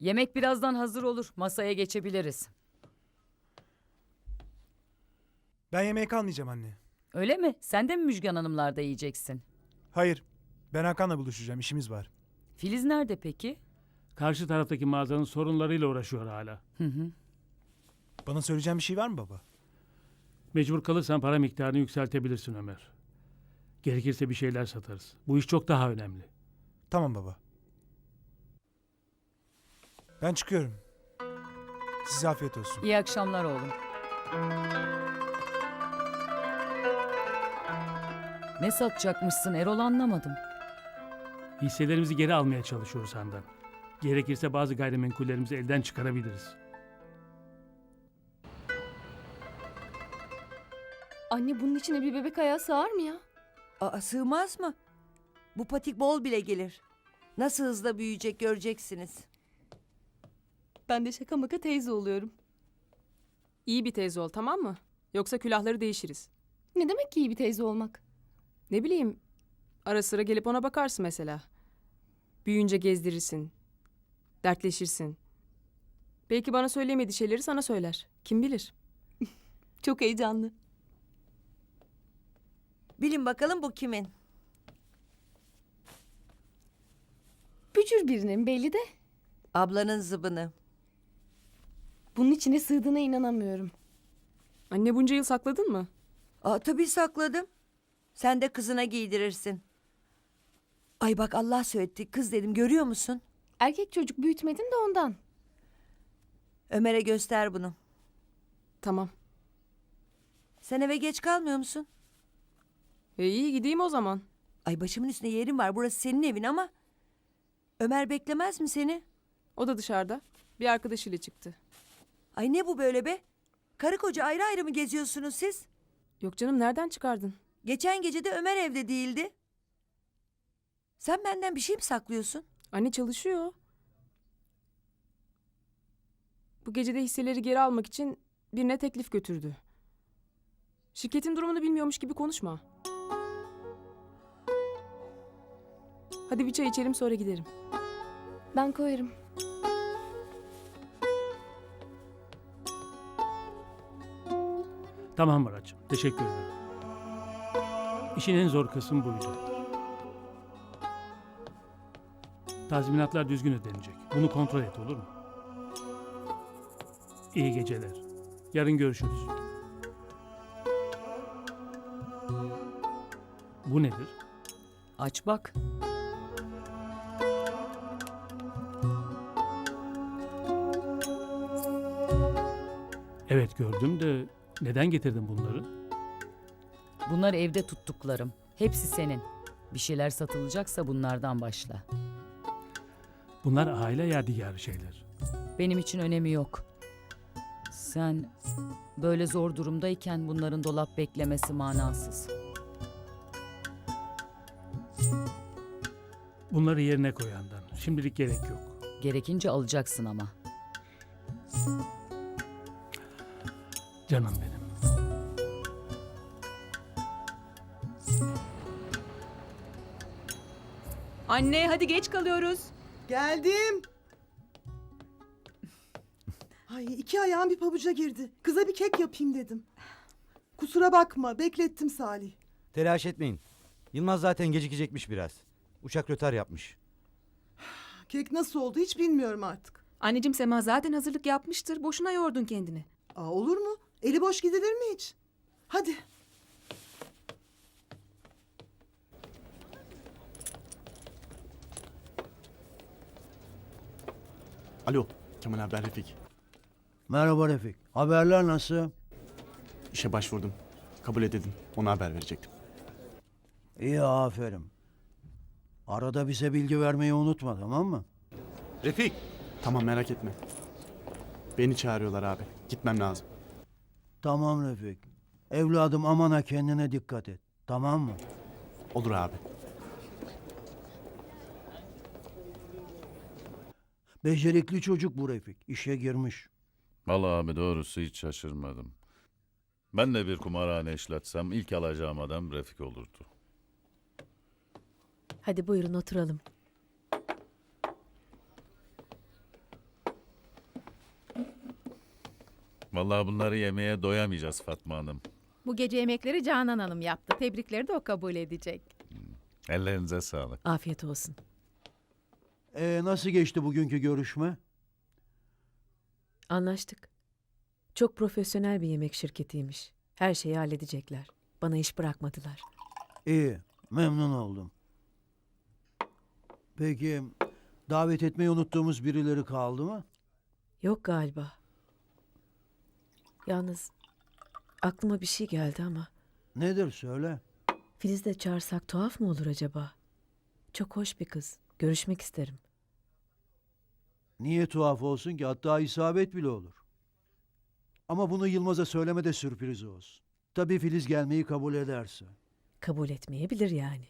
Yemek birazdan hazır olur. Masaya geçebiliriz. Ben yemeğe kalmayacağım anne. Öyle mi? Sen de mi Müjgan Hanımlarda yiyeceksin? Hayır. Ben Hakan'la buluşacağım. işimiz var. Filiz nerede peki? Karşı taraftaki mağazanın sorunlarıyla uğraşıyor hala. Hı hı. Bana söyleyeceğin bir şey var mı baba? Mecbur kalırsan para miktarını yükseltebilirsin Ömer. Gerekirse bir şeyler satarız. Bu iş çok daha önemli. Tamam baba. Ben çıkıyorum. Size afiyet olsun. İyi akşamlar oğlum. Ne satacakmışsın Erol anlamadım. Hisselerimizi geri almaya çalışıyoruz Handan. Gerekirse bazı gayrimenkullerimizi elden çıkarabiliriz. Anne bunun içine bir bebek ayağı sığar mı ya? Aa, sığmaz mı? Bu patik bol bile gelir. Nasıl hızla büyüyecek göreceksiniz. Ben de şaka maka teyze oluyorum. İyi bir teyze ol tamam mı? Yoksa külahları değişiriz. Ne demek ki iyi bir teyze olmak? Ne bileyim ara sıra gelip ona bakarsın mesela. Büyüyünce gezdirirsin. Dertleşirsin. Belki bana söyleyemediği şeyleri sana söyler. Kim bilir? Çok heyecanlı. Bilin bakalım bu kimin? Bücür birinin belli de Ablanın zıbını. Bunun içine sığdığına inanamıyorum. Anne bunca yıl sakladın mı? Aa, tabii sakladım. Sen de kızına giydirirsin. Ay bak Allah söyletti. Kız dedim görüyor musun? Erkek çocuk büyütmedin de ondan. Ömer'e göster bunu. Tamam. Sen eve geç kalmıyor musun? E iyi gideyim o zaman. Ay başımın üstünde yerim var. Burası senin evin ama... Ömer beklemez mi seni? O da dışarıda. Bir arkadaşıyla çıktı. Ay ne bu böyle be? Karı koca ayrı ayrı mı geziyorsunuz siz? Yok canım nereden çıkardın? Geçen gece de Ömer evde değildi. Sen benden bir şey mi saklıyorsun? Anne çalışıyor. Bu gece de hisseleri geri almak için birine teklif götürdü. Şirketin durumunu bilmiyormuş gibi konuşma. Hadi bir çay içelim sonra giderim. Ben koyarım. Tamam Muratçım. Teşekkür ederim. İşin en zor kısmı buydu. Tazminatlar düzgün ödenecek. Bunu kontrol et olur mu? İyi geceler. Yarın görüşürüz. Bu nedir? Aç bak. Evet gördüm de neden getirdin bunları? Bunlar evde tuttuklarım. Hepsi senin. Bir şeyler satılacaksa bunlardan başla. Bunlar aile yadigarı şeyler. Benim için önemi yok. Sen böyle zor durumdayken bunların dolap beklemesi manasız. Bunları yerine koy Handan. Şimdilik gerek yok. Gerekince alacaksın ama. Canım benim. Anne hadi geç kalıyoruz. Geldim. Ay iki ayağım bir pabuca girdi. Kıza bir kek yapayım dedim. Kusura bakma beklettim Salih. Telaş etmeyin. Yılmaz zaten gecikecekmiş biraz. Uçak rötar yapmış. Kek nasıl oldu hiç bilmiyorum artık. Anneciğim Sema zaten hazırlık yapmıştır. Boşuna yordun kendini. Aa, olur mu? Eli boş gidilir mi hiç? Hadi. Alo, Kemal abi ben Refik. Merhaba Refik. Haberler nasıl? İşe başvurdum. Kabul edildim. Ona haber verecektim. İyi aferin. Arada bize bilgi vermeyi unutma tamam mı? Refik! Tamam merak etme. Beni çağırıyorlar abi. Gitmem lazım. Tamam Refik. Evladım aman ha kendine dikkat et. Tamam mı? Olur abi. Becerikli çocuk bu Refik. İşe girmiş. Vallahi abi doğrusu hiç şaşırmadım. Ben de bir kumarhane işletsem ilk alacağım adam Refik olurdu. Hadi buyurun oturalım. Vallahi bunları yemeye doyamayacağız Fatma Hanım. Bu gece yemekleri Canan Hanım yaptı. Tebrikleri de o kabul edecek. Ellerinize sağlık. Afiyet olsun. Ee, nasıl geçti bugünkü görüşme? Anlaştık. Çok profesyonel bir yemek şirketiymiş. Her şeyi halledecekler. Bana iş bırakmadılar. İyi, memnun oldum. Peki, davet etmeyi unuttuğumuz birileri kaldı mı? Yok galiba. Yalnız aklıma bir şey geldi ama Nedir söyle. Filiz de çağırsak tuhaf mı olur acaba? Çok hoş bir kız. Görüşmek isterim. Niye tuhaf olsun ki? Hatta isabet bile olur. Ama bunu Yılmaz'a söyleme de sürpriz olsun. Tabii Filiz gelmeyi kabul ederse. Kabul etmeyebilir yani.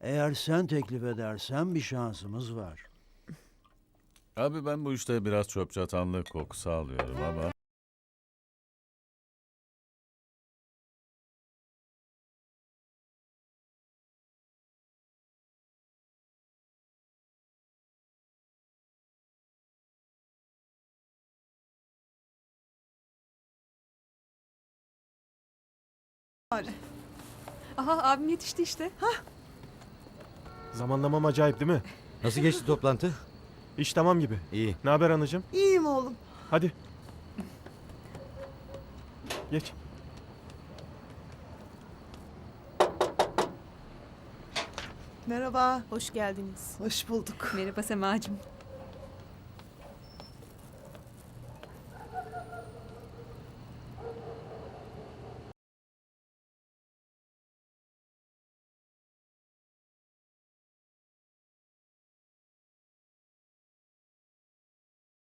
Eğer sen teklif edersen bir şansımız var. Abi ben bu işte biraz çöp çatanlık kokusu alıyorum ama... Aha abim yetişti işte. Zamanlamam acayip değil mi? Nasıl geçti toplantı? İş tamam gibi. İyi. Ne haber anacığım? İyiyim oğlum. Hadi. Geç. Merhaba. Hoş geldiniz. Hoş bulduk. Merhaba Semacığım.